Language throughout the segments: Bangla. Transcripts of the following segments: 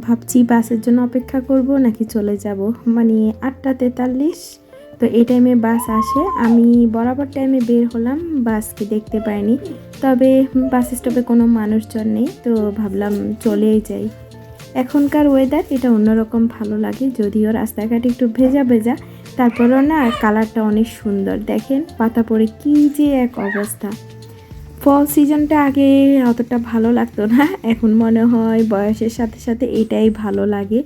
ভাবছি বাসের জন্য অপেক্ষা করব নাকি চলে যাব? মানে আটটা তেতাল্লিশ। তো এই টাইমে বাস আসে। আমি বরাবর টাইমে বের হলাম বাসকে দেখতে পাইনি। তবে বাস স্টপে কোনো মানুষজন নেই, তো ভাবলাম চলেই যাই। এখনকার ওয়েদার এটা অন্যরকম ভালো লাগে, যদিও রাস্তাঘাট একটু ভেজা ভেজা, তারপরেও না কালারটা অনেক সুন্দর। দেখেন, পাতা পড়ে কী যে এক অবস্থা। ফল সিজনটা আগে অতটা ভালো লাগতো না। এখন মনে হয় বয়সের সাথে সাথে এটাই ভালো লাগে।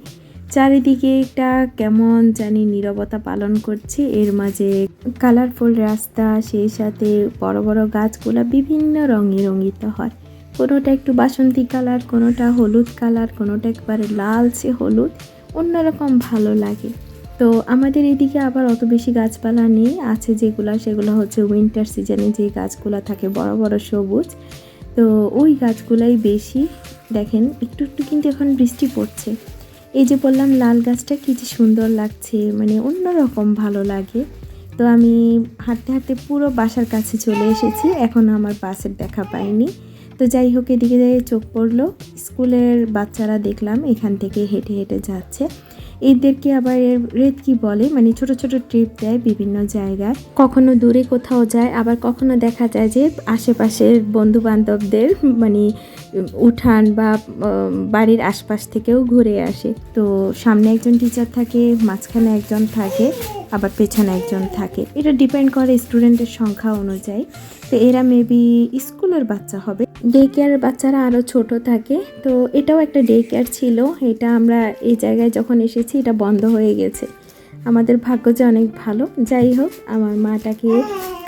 চারিদিকে একটা কেমন জানি নীরবতা পালন করছে। এর মাঝে কালারফুল রাস্তা, সেই সাথে বড় বড় গাছগুলা বিভিন্ন রঙে রঙিত হয়। কোনোটা একটু বাসন্তী কালার কোনোটা হলুদ কালার কোনোটা একবারে লালচে হলুদ। অন্যরকম ভালো লাগে। তো আমাদের এদিকে আবার অত বেশি গাছপালা নেই, আছে যেগুলো, সেগুলো হচ্ছে উইন্টার সিজনে যে গাছগুলো থাকে বড় বড় সবুজ। তো ওই গাছগুলাই বেশি, দেখেন, একটু একটু কিন্তু এখন বৃষ্টি পড়ছে। এই যে বললাম, লাল গাছটা কি যে সুন্দর লাগছে মানে অন্যরকম ভালো লাগে। তো আমি হাঁটতে হাঁটতে পুরো বাসার কাছে চলে এসেছি, এখন আমার বাসের দেখা পাইনি। তো যাই হোক, এদিকে চোখ পড়ল, স্কুলের বাচ্চারা দেখলাম, এখান থেকে হেঁটে হেঁটে যাচ্ছে। এদেরকে আবার এর রেত কি বলে মানে ছোট ছোট ট্রিপ দেয় বিভিন্ন জায়গায়। কখনো দূরে কোথাও যায়, আবার কখনো দেখা যায় যে আশেপাশের বন্ধু বান্ধবদের মানে উঠান বা বাড়ির আশপাশ থেকেও ঘুরে আসে। তো সামনে একজন টিচার থাকে, মাঝখানে একজন থাকে, আবার পেছনে একজন থাকে। এটা ডিপেন্ড করে স্টুডেন্টের সংখ্যা অনুযায়ী। তো এরা মেবি স্কুলের বাচ্চা হবে। ডে কেয়ারের বাচ্চারা আরও ছোট থাকে। তো এটাও একটা ডে কেয়ার ছিল। এটা আমরা এই জায়গায় যখন এসেছি, এটা বন্ধ হয়ে গেছে। আমাদের ভাগ্য যে অনেক ভালো। যাই হোক, আমার মাটাকে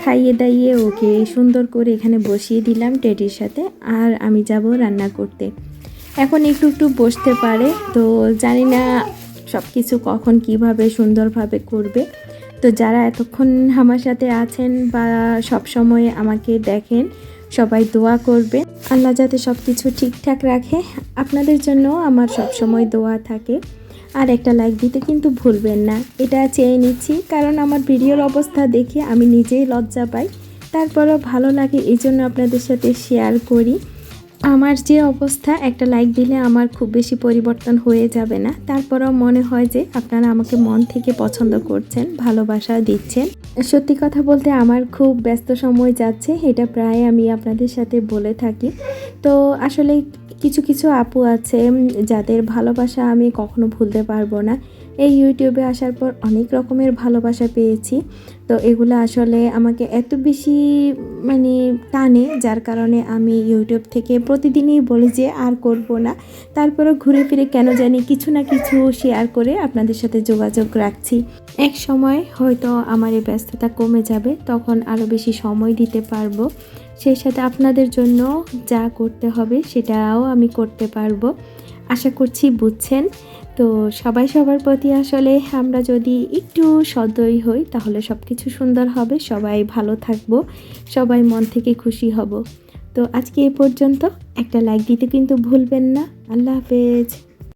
খাইয়ে দাইয়ে ওকে সুন্দর করে এখানে বসিয়ে দিলাম টেডির সাথে, আর আমি যাব রান্না করতে। এখন একটু একটু বসতে পারে, তো জানি না সব কিছু কখন কীভাবে সুন্দরভাবে করবে। তো যারা এতক্ষণ আমার সাথে আছেন বা সব সময় আমাকে দেখেন, সবাই দোয়া করবে আল্লাহ যাতে সব কিছু ঠিকঠাক রাখে। আপনাদের জন্য আমার সব সময় দোয়া থাকে। আর একটা লাইক দিতে কিন্তু ভুলবেন না। এটা চেয়ে নিচ্ছি, কারণ আমার ভিডিওর অবস্থা দেখে আমি নিজেই লজ্জা পাই। তারপরও ভালো লাগে এই জন্য আপনাদের সাথে শেয়ার করি। আমার যে অবস্থা, একটা লাইক দিলে আমার খুব বেশি পরিবর্তন হয়ে যাবে না। তারপরেও মনে হয় যে আপনারা আমাকে মন থেকে পছন্দ করছেন, ভালোবাসা দিচ্ছেন। সত্যি কথা বলতে আমার খুব ব্যস্ত সময় যাচ্ছে, এটা প্রায় আমি আপনাদের সাথে বলে থাকি। তো আসলে কিছু কিছু আপু আছে যাদের ভালোবাসা আমি কখনো ভুলতে পারব না। এই ইউটিউবে আসার পর অনেক রকমের ভালোবাসা পেয়েছি। তো এগুলো আসলে আমাকে এত বেশি মানে টানে, যার কারণে আমি ইউটিউব থেকে প্রতিদিনই বলি যে আর করব না। তারপরে ঘুরে ফিরে কেন জানি কিছু না কিছু শেয়ার করে আপনাদের সাথে যোগাযোগ রাখছি। এক সময় হয়তো আমার এই ব্যস্ততা কমে যাবে, তখন আরও বেশি সময় দিতে পারব। সেই সাথে আপনাদের জন্য যা করতে হবে সেটাও আমি করতে পারব। আশা করছি বুঝছেন। তো সবাই সবার প্রতি আসলে আমরা যদি একটু সদয় হই, তাহলে সব কিছু সুন্দর হবে, সবাই ভালো থাকব, সবাই মন থেকে খুশি হব। তো আজকে এ পর্যন্ত, একটা লাইক দিতে কিন্তু ভুলবেন না। আল্লাহ হাফেজ।